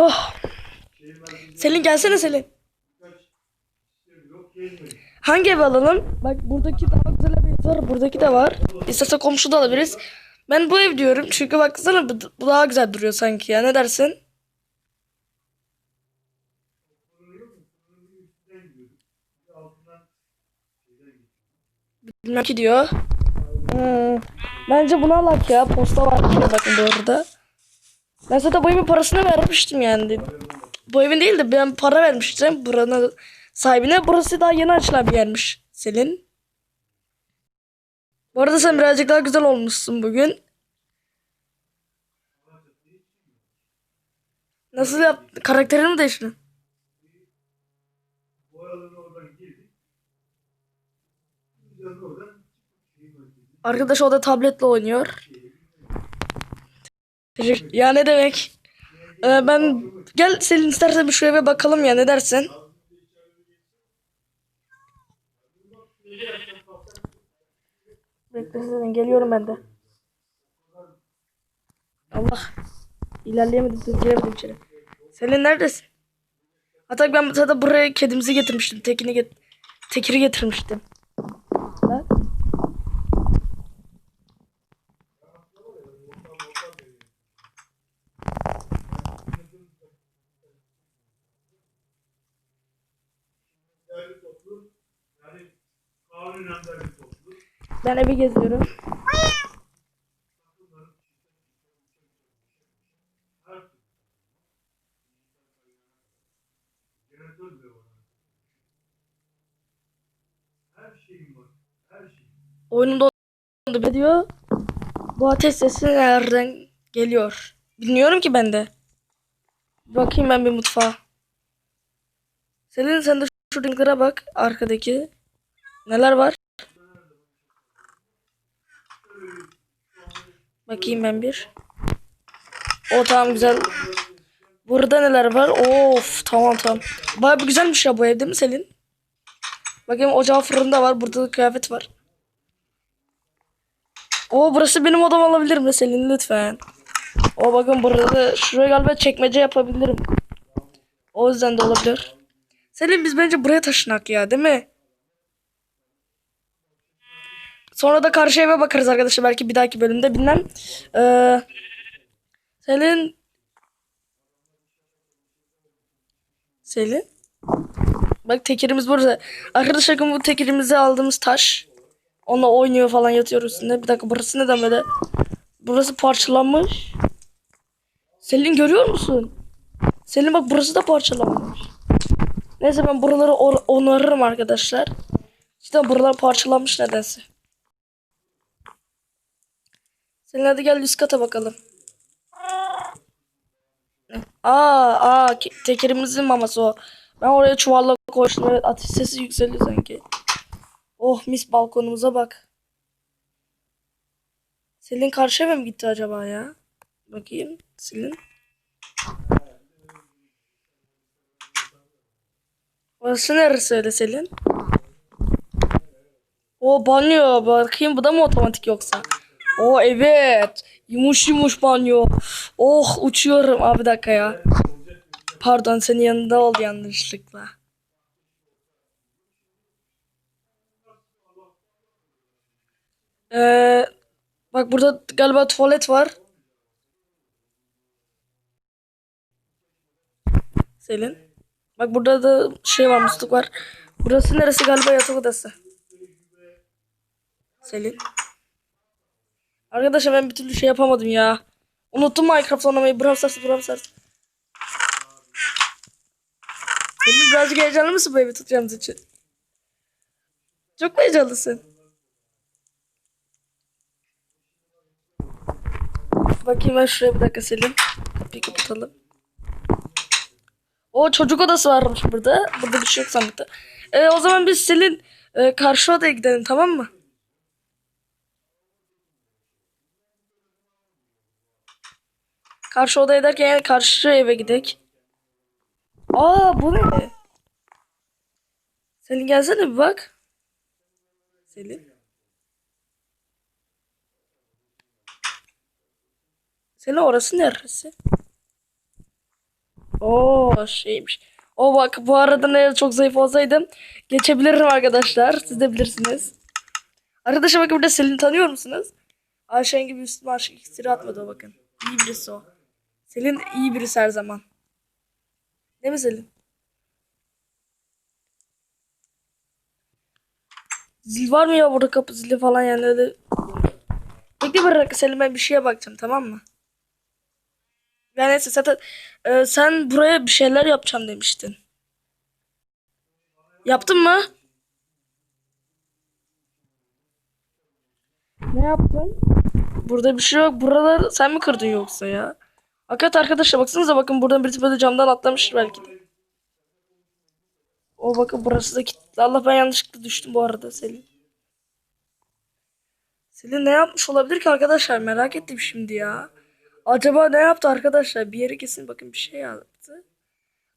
Oh. Selin gelsene Selin. Hangi ev alalım? Bak buradaki daha güzel ev var. Buradaki de var. İstersen komşu da alabiliriz. Ben bu ev diyorum. Çünkü baksana bu, daha güzel duruyor sanki ya. Ne dersin? Bilmem ki diyor. Hmm. Bence bunu alak ya. Posta var. Bakın bu arada. Ben zaten bu evin parasını vermiştim yani. Bu evin değil de ben para vermiştim buranın sahibine. Burası daha yeni açılan bir yermiş Selin. Bu arada sen birazcık daha güzel olmuşsun bugün. Nasıl yaptın? Karakterini mi değiştirdin? Arkadaş o da tabletle oynuyor. Ya ne demek? Ee, ben gel Selin istersen bir şu eve bakalım ya ne dersin? Bekle Selin geliyorum ben de. Allah. İlerleyemedim giremedim içeri. Selin neredesin? Hatta ben zaten buraya kedimizi getirmiştim. Tekini get tekiri getirmiştim. Bak. Ben evi geziyorum. Oyunun dondu be diyor. Bu ateş sesi nereden geliyor? Bilmiyorum ki ben de. Bakayım ben bir mutfağa. Selin sen de şu renklere bak arkadaki. Neler var? Bakayım ben bir. O tamam güzel. Burada neler var? Of tamam tamam. Baya bir güzelmiş ya bu ev değil mi Selin? Bakayım ocağı fırında var. Burada da kıyafet var. O burası benim odam olabilir mi Selin lütfen? O bakın burada da şuraya galiba çekmece yapabilirim. O yüzden de olabilir. Selin biz bence buraya taşınak ya değil mi? Sonra da karşı eve bakarız arkadaşlar belki bir dahaki bölümde bilmem. Ee, Selin Selin Bak tekerimiz burada. Arkadaşlar bu tekerimizi aldığımız taş. Onunla oynuyor falan yatıyor üstünde. Bir dakika burası neden böyle? Burası parçalanmış. Selin görüyor musun? Selin bak burası da parçalanmış. Neyse ben buraları onarırım arkadaşlar. İşte buralar parçalanmış nedense. Selin hadi gel üst kata bakalım. Aa, aa ke- tekerimizin maması o. Ben oraya çuvalla koymuştum. Evet ateş sesi yükseliyor sanki. Oh mis balkonumuza bak. Selin karşı eve mi gitti acaba ya? Bakayım. Selin. Orası neresi öyle Selin? O banyo. Bakayım bu da mı otomatik yoksa? O evet. Yumuş yumuş banyo. Oh uçuyorum. Abi dakika ya. Pardon senin yanında oldu yanlışlıkla. Ee, bak burada galiba tuvalet var. Selin. Bak burada da şey var musluk var. Burası neresi galiba yatak odası. Selin. Arkadaşlar ben bir türlü şey yapamadım ya. Unuttum Minecraft oynamayı. Brawl Stars, Brawl Stars. Selin birazcık heyecanlı mısın bu evi tutacağımız için? Çok mu heyecanlısın? Bakayım ben şuraya bir dakika Selin. Kapıyı kapatalım. O çocuk odası varmış burada. Burada bir şey yok sandıkta. Ee, o zaman biz Selin e, karşı odaya gidelim tamam mı? Karşı odaya derken yani karşı eve gidek. Aa bu ne? Selin gelsene bir bak. Selin. Selin orası neresi? Oo şeymiş. O bak bu arada eğer çok zayıf olsaydım geçebilirim arkadaşlar. Siz de bilirsiniz. Arkadaşlar bakın burada Selin tanıyor musunuz? Ayşen gibi üstüme aşk iksiri atmadı o bakın. İyi birisi o. Selin iyi birisi her zaman. Değil mi Selin? Zil var mı ya burada kapı zili falan yani öyle. Bekle bırak Selin ben bir şeye bakacağım tamam mı? Yani neyse zaten e, sen buraya bir şeyler yapacağım demiştin. Yaptın mı? Ne yaptın? Burada bir şey yok. Buralar sen mi kırdın yoksa ya? Hakikaten arkadaşlar baksanıza bakın buradan birisi böyle camdan atlamış belki de. O bakın burası da kilitli. Allah ben yanlışlıkla düştüm bu arada Selin. Selin ne yapmış olabilir ki arkadaşlar merak ettim şimdi ya. Acaba ne yaptı arkadaşlar? Bir yere kesin bakın bir şey yaptı.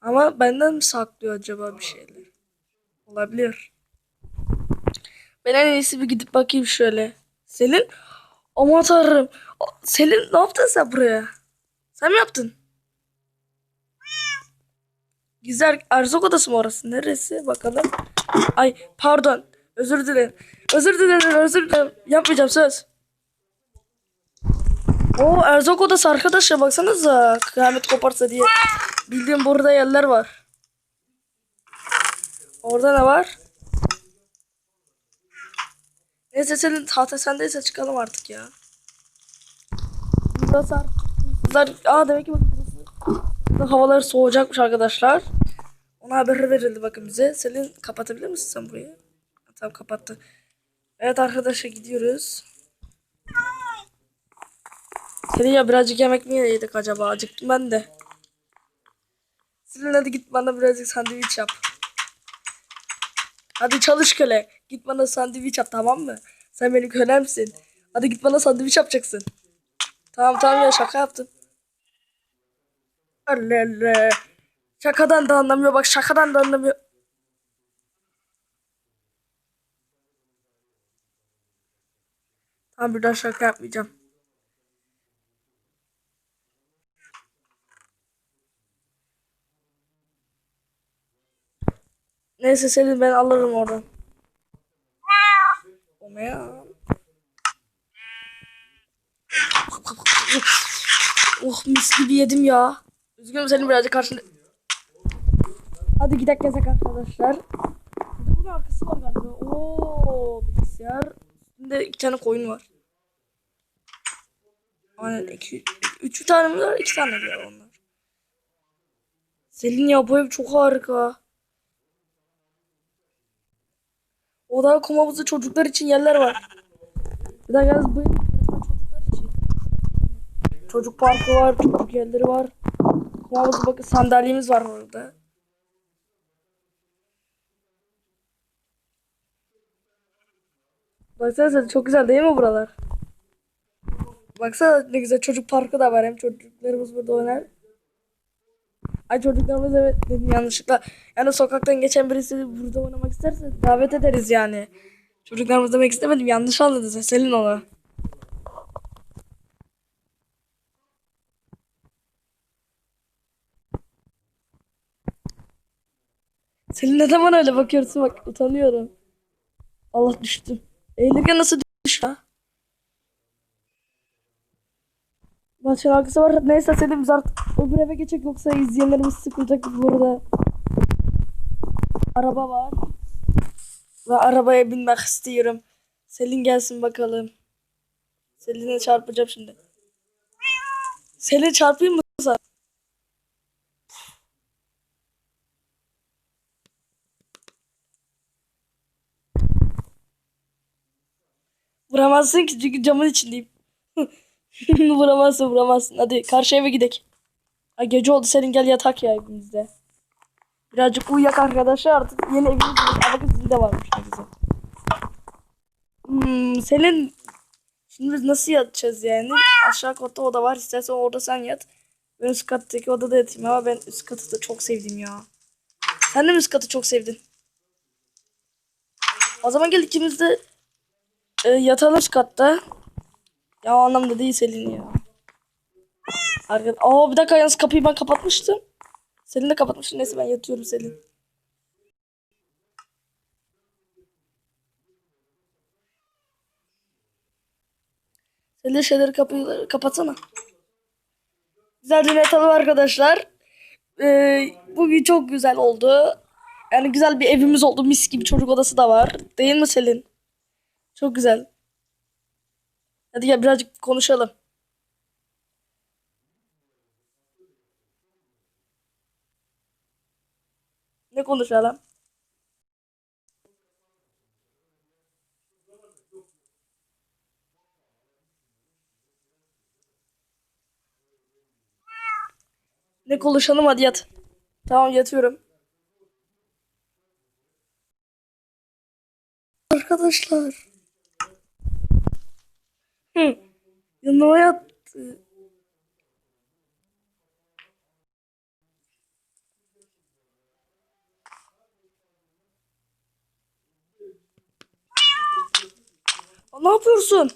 Ama benden mi saklıyor acaba bir şeyler? Olabilir. Ben en iyisi bir gidip bakayım şöyle. Selin? Aman tanrım. Selin ne yaptın sen buraya? Sen mi yaptın? Güzel erzak odası mı orası? Neresi? Bakalım. Ay pardon. Özür dilerim. Özür dilerim. Özür dilerim. Yapmayacağım söz. O erzak odası arkadaşlar baksanıza. Kıyamet koparsa diye. Bildiğim burada yerler var. Orada ne var? Neyse senin tahta sendeyse çıkalım artık ya. Burası artık. Kızlar, aa demek ki bakın havalar soğuyacakmış arkadaşlar. Ona haber verildi bakın bize. Selin kapatabilir misin sen burayı? Tamam kapattı. Evet arkadaşlar gidiyoruz. Selin ya birazcık yemek mi yedik acaba? Acıktım ben de. Selin hadi git bana birazcık sandviç yap. Hadi çalış köle. Git bana sandviç yap tamam mı? Sen benim kölemsin. Hadi git bana sandviç yapacaksın. Tamam tamam ya şaka yaptım. Allah Allah. Şakadan da anlamıyor bak şakadan da anlamıyor. Tamam bir daha şaka yapmayacağım. Neyse Selin ben alırım oradan. O ya? Oh mis gibi yedim ya. Üzgünüm senin birazcık karşında. Hadi gidelim gezek arkadaşlar. Bir de bunun arkası var galiba. Oo bilgisayar. Üstünde iki tane koyun var. Aynen iki, üç tane mi var? İki tane var onlar? Selin ya bu ev çok harika. Oda kum çocuklar için yerler var. Bir daha yalnız bu ev çocuklar için. Çocuk parkı var, çocuk yerleri var. Havuzu bakın sandalyemiz var orada. Baksana çok güzel değil mi buralar? Baksana ne güzel çocuk parkı da var. Hem çocuklarımız burada oynar. Ay çocuklarımız evet dedim yanlışlıkla. Yani sokaktan geçen birisi burada oynamak isterse davet ederiz yani. Çocuklarımız demek istemedim. Yanlış anladın sen. Selin onu. Selin neden bana öyle bakıyorsun bak utanıyorum. Allah düştüm. Eğilirken nasıl düş ya? Maçın arkası var. Neyse Selim biz artık öbür eve geçecek yoksa izleyenlerimiz sıkılacak burada. Araba var. Ve arabaya binmek istiyorum. Selin gelsin bakalım. Selin'e çarpacağım şimdi. Selin çarpayım mı sana? Vuramazsın ki çünkü camın içindeyim. vuramazsın vuramazsın. Hadi karşı eve gidelim. Ay gece oldu senin gel yatak ya evimizde. Birazcık uyuyak arkadaşlar artık yeni evimiz var. Kız zil de varmış ne güzel. Hmm, senin şimdi biz nasıl yatacağız yani? Aşağı katta oda var. İstersen orada sen yat. Ben üst kattaki odada yatayım ama ben üst katı da çok sevdim ya. Sen de mi üst katı çok sevdin? O zaman gel ikimiz de e, yatalım üst katta. Ya o anlamda değil Selin ya. Arka... Aa bir dakika yalnız kapıyı ben kapatmıştım. Selin de kapatmış. Neyse ben yatıyorum Selin. Selin şeyleri kapıyı kapatsana. Güzel bir metalım arkadaşlar. Ee, bugün çok güzel oldu. Yani güzel bir evimiz oldu. Mis gibi çocuk odası da var. Değil mi Selin? Çok güzel. Hadi gel birazcık konuşalım. Ne konuşalım? Ne konuşalım hadi yat. Tamam yatıyorum. Arkadaşlar. Hı. Yanıma yattı. Ne yapıyorsun?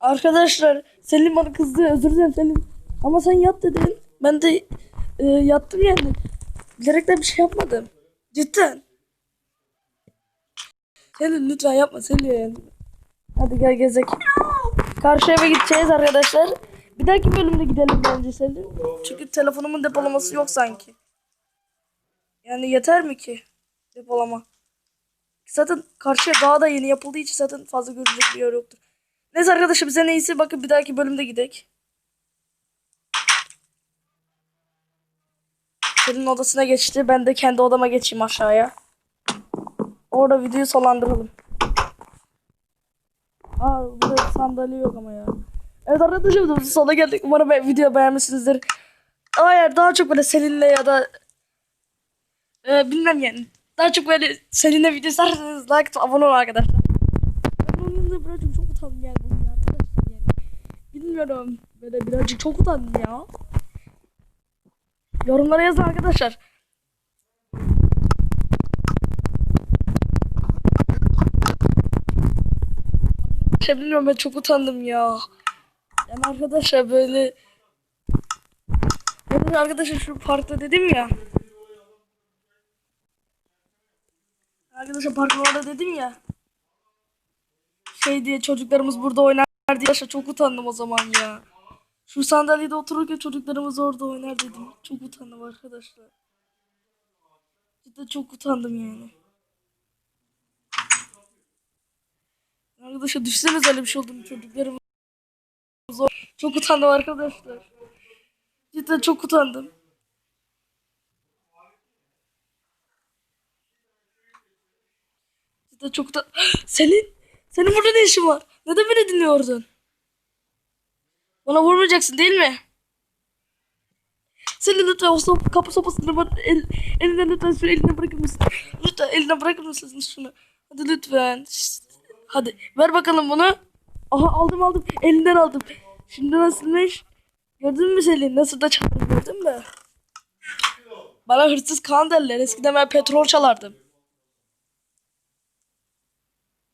Arkadaşlar Selim bana kızdı özür dilerim Selim. Ama sen yat dedin. Ben de e, yattım yani. Bilerek bir şey yapmadım. Cidden. Selim lütfen yapma Selim. Hadi gel gezek. Karşı eve gideceğiz arkadaşlar. Bir dahaki bölümde gidelim bence Selim. Çünkü telefonumun depolaması yok sanki. Yani yeter mi ki depolama? Zaten karşıya daha da yeni yapıldığı için zaten fazla görülecek bir yer yoktur. Neyse arkadaşlar bize neyse bakın bir dahaki bölümde gidek. Senin odasına geçti. Ben de kendi odama geçeyim aşağıya. Orada videoyu sonlandıralım. Aa burada sandalye yok ama ya. Evet arkadaşlar sonuna geldik. Umarım video beğenmişsinizdir. Eğer daha çok böyle seninle ya da e, bilmem yani daha çok böyle seninle video isterseniz like atıp abone olun arkadaşlar. Ben onun yanında birazcık çok utandım yani bugün ya arkadaşlar yani. Bilmiyorum böyle birazcık çok utandım ya. Yorumlara yazın arkadaşlar. Şey bilmiyorum ben çok utandım ya. Yani arkadaşlar böyle Yani arkadaşlar şu parkta dedim ya. Arkadaşlar parkın orada dedim ya. Şey diye çocuklarımız burada oynar diye arkadaşlar çok utandım o zaman ya. Şu sandalyede otururken çocuklarımız orada oynar dedim. Çok utandım arkadaşlar. Cidden çok utandım yani. Arkadaşlar düşünsenize öyle bir şey oldu mu çocuklarımız or- Çok utandım arkadaşlar. Cidden çok utandım. Cidden çok utandım. Selin! Senin burada ne işin var? Neden beni dinliyordun? Bana vurmayacaksın değil mi? Selin lütfen o sop kapı sopasını bana el, elinden lütfen şunu eline bırakır mısın? Lütfen eline bırakır mısın şunu? Hadi lütfen. Şşt. Hadi ver bakalım bunu. Aha aldım aldım. Elinden aldım. Şimdi nasılmış? Gördün mü Selin? Nasıl da çaldım gördün mü? Bana hırsız kan derler. Eskiden ben petrol çalardım.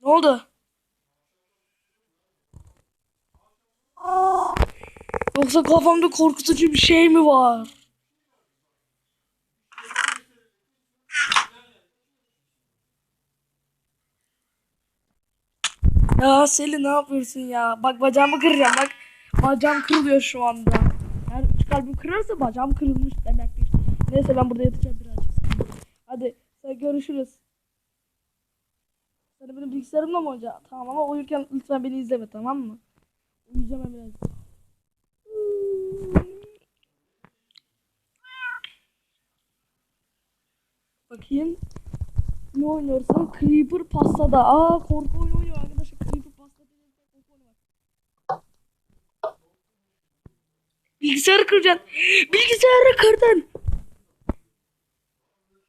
Ne oldu? Yoksa kafamda korkutucu bir şey mi var? Ya Selin ne yapıyorsun ya? Bak bacağımı kıracağım bak. Bacağım kırılıyor şu anda. Eğer üç kalbim kırarsa bacağım kırılmış demektir. Neyse ben burada yatacağım birazcık. Hadi sen görüşürüz. Sen benim bilgisayarımla mı oynayacaksın? Tamam ama uyurken lütfen beni izleme tamam mı? Uyuyacağım ben birazcık. Bakayım. Ne oynuyorsun? Creeper Pasta'da. Aa korku oyunu oynuyor arkadaşlar. Creeper Pasta diye bir korku oyunu var. Bilgisayarı kıracaksın. Bilgisayarı kırdın.